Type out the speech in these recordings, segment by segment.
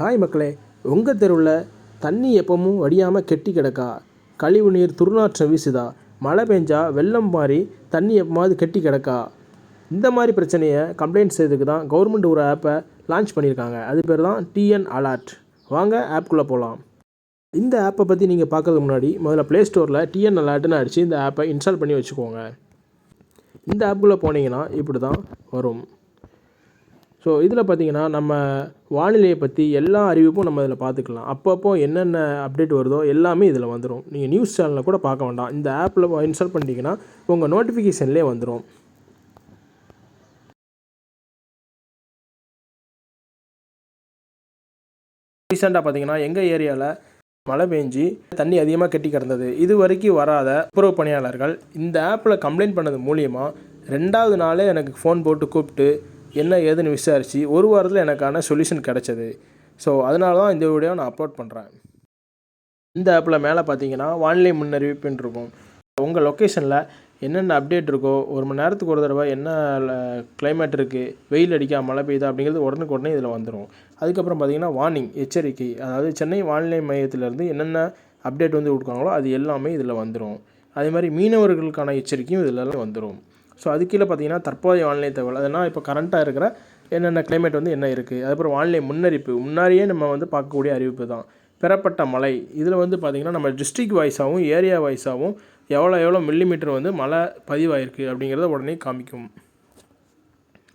Hi மக்களே உங்கள் தெருவில் தண்ணி எப்பவும் வடியாமல் கெட்டி கிடக்கா? கழிவு நீர் துர்நாற்றம் வீசுதா? மழை பெஞ்சா வெள்ளம் மாதிரி தண்ணி எப்போமாவது கெட்டி கிடக்கா? இந்த மாதிரி பிரச்சனையை கம்ப்ளைண்ட் செய்யறதுக்கு தான் கவர்மெண்ட் ஒரு ஆப்பை லான்ச் பண்ணியிருக்காங்க அது பேர் தான் டிஎன் அலர்ட் வாங்க ஆப்குள்ளே போகலாம் இந்த ஆப்பை பற்றி நீங்கள் பார்க்கறதுக்கு முன்னாடி முதல்ல ப்ளே ஸ்டோரில் டிஎன் அலர்ட்னு அடித்து இந்த ஆப்பை இன்ஸ்டால் பண்ணி வச்சுக்கோங்க. இந்த ஆப்புக்குள்ளே போனீங்கன்னா இப்படி தான் வரும். ஸோ இதில் பார்த்தீங்கன்னா நம்ம வானிலையை பற்றி எல்லா அறிவிப்பும் நம்ம இதில் பார்த்துக்கலாம் அப்பப்போ என்னென்ன அப்டேட் வருதோ எல்லாமே இதில் வந்துடும் நீங்கள் நியூஸ் சேனலில் கூட பார்க்க வேண்டாம். இந்த ஆப்பில் இன்ஸ்டால் பண்ணிட்டீங்கன்னா உங்கள் நோட்டிஃபிகேஷன்லேயே வந்துடும் ரீசெண்டாக பார்த்தீங்கன்னா எங்கள் ஏரியாவில் மழை பெஞ்சி தண்ணி அதிகமாக கெட்டி கிடந்தது. இது வரைக்கும் வராத துப்புரவு பணியாளர்கள் இந்த ஆப்பில் கம்ப்ளைண்ட் பண்ணது மூலியமாக ரெண்டாவது நாளே எனக்கு ஃபோன் போட்டு கூப்பிட்டு என்ன ஏதுன்னு விசாரித்து ஒரு வாரத்தில் எனக்கான சொல்யூஷன் கிடச்சிது. ஸோ அதனால தான் இந்த வீடியோ நான் அப்லோட் பண்ணுறேன் இந்த ஆப்பில் மேலே பார்த்தீங்கன்னா வானிலை முன்னறிவிப்புன்னு இருக்கும். உங்கள் லொக்கேஷனில் என்னென்ன அப்டேட் இருக்கோ ஒரு மணி நேரத்துக்கு ஒரு தடவை என்ன கிளைமேட் இருக்குது வெயில் அடிக்கா மழை பெய்யுதா அப்படிங்கிறது உடனுக்கு உடனே இதில் வந்துடும் அதுக்கப்புறம் பார்த்தீங்கன்னா வார்னிங் எச்சரிக்கை அதாவது சென்னை வானிலை மையத்திலேருந்து என்னென்ன அப்டேட் வந்து கொடுக்காங்களோ அது எல்லாமே இதில் வந்துடும் அதே மாதிரி மீனவர்களுக்கான எச்சரிக்கையும் இதில் வந்துடும் ஸோ அது கீழே பார்த்தீங்கன்னா தற்போதைய வானிலை தகவல். அதனால் இப்போ கரண்ட்டாக இருக்கிற என்னென்ன கிளைமேட் வந்து என்ன இருக்குது அதுக்கப்புறம் வானிலை முன்னறிப்பு. முன்னாடியே நம்ம வந்து பார்க்கக்கூடிய அறிவிப்பு தான். பெறப்பட்ட மழை. இதில் வந்து பார்த்திங்கன்னா நம்ம டிஸ்ட்ரிக் வைஸாகவும் ஏரியா வைஸாகவும் எவ்வளோ எவ்வளோ மில்லிமீட்டர் வந்து மழை பதிவாயிருக்கு அப்படிங்கிறத உடனே காமிக்கும்.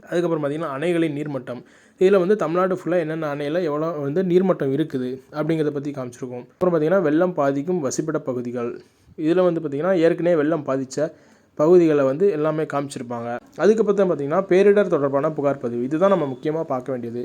அதுக்கப்புறம் பார்த்திங்கன்னா அணைகளின் நீர்மட்டம். இதில் வந்து தமிழ்நாடு ஃபுல்லாக என்னென்ன அணையில் எவ்வளோ வந்து நீர்மட்டம் இருக்குது அப்படிங்கிறத பற்றி காமிச்சிருக்கோம். அப்புறம் பார்த்திங்கன்னா வெள்ளம் பாதிக்கும் வசிப்பிட பகுதிகள். இதில் வந்து பார்த்திங்கன்னா ஏற்கனவே வெள்ளம் பாதித்த பகுதிகளை வந்து எல்லாமே காமிச்சிருப்பாங்க. அதுக்கப்புறம் தான் பார்த்திங்கன்னா பேரிடர் தொடர்பான புகார் பதிவு இதுதான் நம்ம முக்கியமாக பார்க்க வேண்டியது.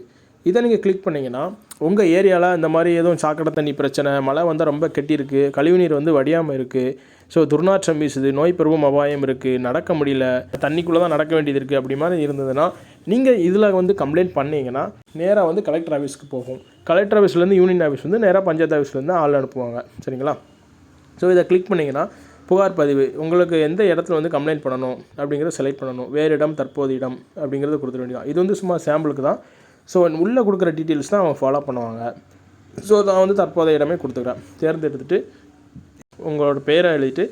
இதை நீங்கள் கிளிக் பண்ணிங்கன்னா உங்கள் ஏரியாவில் இந்த மாதிரி எதுவும் சாக்கடை தண்ணி பிரச்சனை மழை வந்தால் ரொம்ப கெட்டியிருக்கு கழிவுநீர் வந்து வடியாமல் இருக்குது ஸோ துர்நாற்றம் வீசுது நோய் பருவம் அபாயம் இருக்குது நடக்க முடியல தண்ணிக்குள்ளே தான் நடக்க வேண்டியது இருக்குது அப்படி மாதிரி இருந்ததுன்னா நீங்கள் இதில் வந்து கம்ப்ளைண்ட் பண்ணிங்கன்னா நேராக வந்து கலெக்டர் ஆஃபீஸ்க்கு போகும். கலெக்டர் ஆஃபீஸ்லேருந்து யூனியன் ஆஃபீஸ் வந்து நேராக பஞ்சாயத்து ஆஃபீஸ்லேருந்து ஆள் அனுப்புவாங்க. சரிங்களா? ஸோ இதை கிளிக் பண்ணிங்கன்னா புகார் பதிவு உங்களுக்கு எந்த இடத்துல வந்து கம்ப்ளைண்ட் பண்ணணும் அப்படிங்கிறத செலக்ட் பண்ணணும். வேறு இடம் தற்போது இடம் அப்படிங்கிறத கொடுத்துட வேண்டியதான் இது வந்து சும்மா சாம்பிளுக்கு தான். ஸோ உள்ளே கொடுக்குற டீட்டெயில்ஸ் தான் அவங்க ஃபாலோ பண்ணுவாங்க. ஸோ நான் வந்து தற்போதைய இடமே கொடுத்துக்கிறேன். தேர்ந்தெடுத்துட்டு உங்களோட பேரை எழுதிட்டு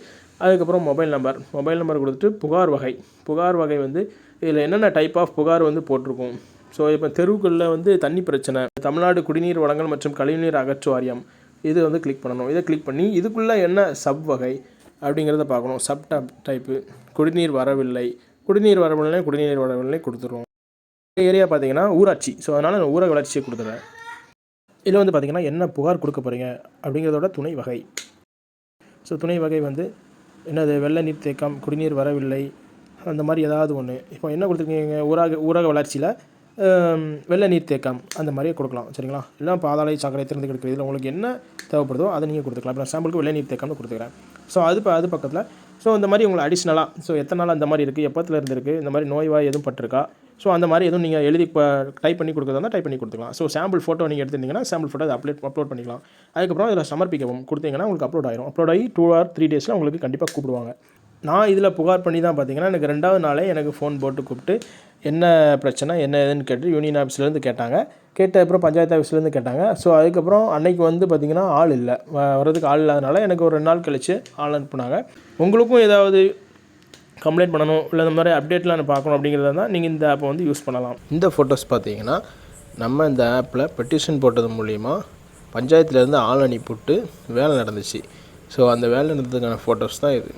அதுக்கப்புறம் மொபைல் நம்பர் மொபைல் நம்பர் கொடுத்துட்டு புகார் வகை. புகார் வகை வந்து இதில் என்னென்ன டைப் ஆஃப் புகார் வந்து போட்டிருக்கும்? ஸோ இப்போ தெருவுகளில் வந்து தண்ணி பிரச்சனை தமிழ்நாடு குடிநீர் வழங்கல் மற்றும் கழிவுநீர் அகற்று வாரியம். இது வந்து கிளிக் பண்ணணும். இதை கிளிக் பண்ணி இதுக்குள்ளே என்ன சப் வகை அப்படிங்கிறத பார்க்கணும். சப் டப் டைப்பு குடிநீர் வரவில்லை. குடிநீர் வரவில்லை குடிநீர் வரவில்லை கொடுத்துருவோம். ஏரியா பார்த்தீங்கன்னா ஊராட்சி. ஸோ அதனால் நான் ஊரக வளர்ச்சியை கொடுத்துறேன். இதில் வந்து பார்த்தீங்கன்னா என்ன புகார் கொடுக்க போகிறீங்க அப்படிங்கிறதோட துணை வகை. ஸோ துணை வகை வந்து என்னது? வெள்ள நீர் தேக்கம் குடிநீர் வரவில்லை அந்த மாதிரி ஏதாவது ஒன்று இப்போ என்ன கொடுத்துருக்கீங்க? ஊராக ஊரக வளர்ச்சியில் வெள்ள நீர் தேக்கம் அந்த மாதிரியே கொடுக்கலாம். சரிங்களா? இல்லை பாதாளை சாக்கடை திறந்து கிடைக்கிற இதில் உங்களுக்கு என்ன தேவைப்படுதோ அதை நீங்கள் கொடுத்துக்கலாம். இப்போ சாம்பிளுக்கு வெள்ள நீர் தேக்கம்னு கொடுத்துக்கிறேன். ஸோ அது அது பக்கத்தில். ஸோ இந்த மாதிரி உங்களுக்கு அடிஷ்னலாக ஸோ எத்தனை நாள் அந்த மாதிரி இருக்குது எப்போத்துல இருந்துருக்கு இந்த மாதிரி நோய்வாய் எதுவும் பட்டிருக்கா? ஸோ அந்த மாதிரி எதுவும் நீங்கள் எழுதி இப்போ டைப் பண்ணி கொடுக்குறதா டைப் பண்ணி கொடுத்துக்கலாம். ஸோ சாம்பிள் ஃபோட்டோ நீங்கள் எடுத்துருந்தீங்கன்னா சாம்பிள் ஃபோட்டோ அதை அப்லோட் அப்லோட் பண்ணிக்கலாம். அதுக்கப்புறம் இதில் சமர்ப்பிக்கவும். கொடுத்தீங்கன்னா உங்களுக்கு அப்லோட் ஆயிரும். அப்லோட் ஆகி டூ ஆர் த்ரீ டேஸில் உங்களுக்கு கண்டிப்பாக கூப்பிடுவாங்க. நான் இதில் புகார் பண்ணி தான் பார்த்தீங்கன்னா எனக்கு ரெண்டாவது நாளே எனக்கு ஃபோன் போட்டு கூப்பிட்டு என்ன பிரச்சனை என்ன ஏதுன்னு கேட்டு யூனியன் ஆஃபீஸ்லேருந்து கேட்டாங்க. கேட்ட அப்புறம் பஞ்சாயத்து ஆஃபீஸ்லேருந்து கேட்டாங்க. ஸோ அதுக்கப்புறம் அன்னைக்கு வந்து பார்த்திங்கன்னா ஆள் இல்லை. வர்றதுக்கு ஆள் இல்லாதனால எனக்கு ஒரு ரெண்டு நாள் கழித்து ஆள் அனுப்புனாங்க. உங்களுக்கும் ஏதாவது கம்ப்ளைண்ட் பண்ணணும் இல்லை இந்த மாதிரி அப்டேட்லாம் பார்க்கணும் அப்படிங்கிறத தான் நீங்கள் இந்த ஆப்பை வந்து யூஸ் பண்ணலாம். இந்த ஃபோட்டோஸ் பார்த்தீங்கன்னா நம்ம இந்த ஆப்பில் பெட்டிஷன் போட்டது மூலிமா பஞ்சாயத்துலேருந்து ஆள் அனுப்பிவிட்டு வேலை நடந்துச்சு. ஸோ அந்த வேலை நடந்ததுக்கான ஃபோட்டோஸ் தான் இது.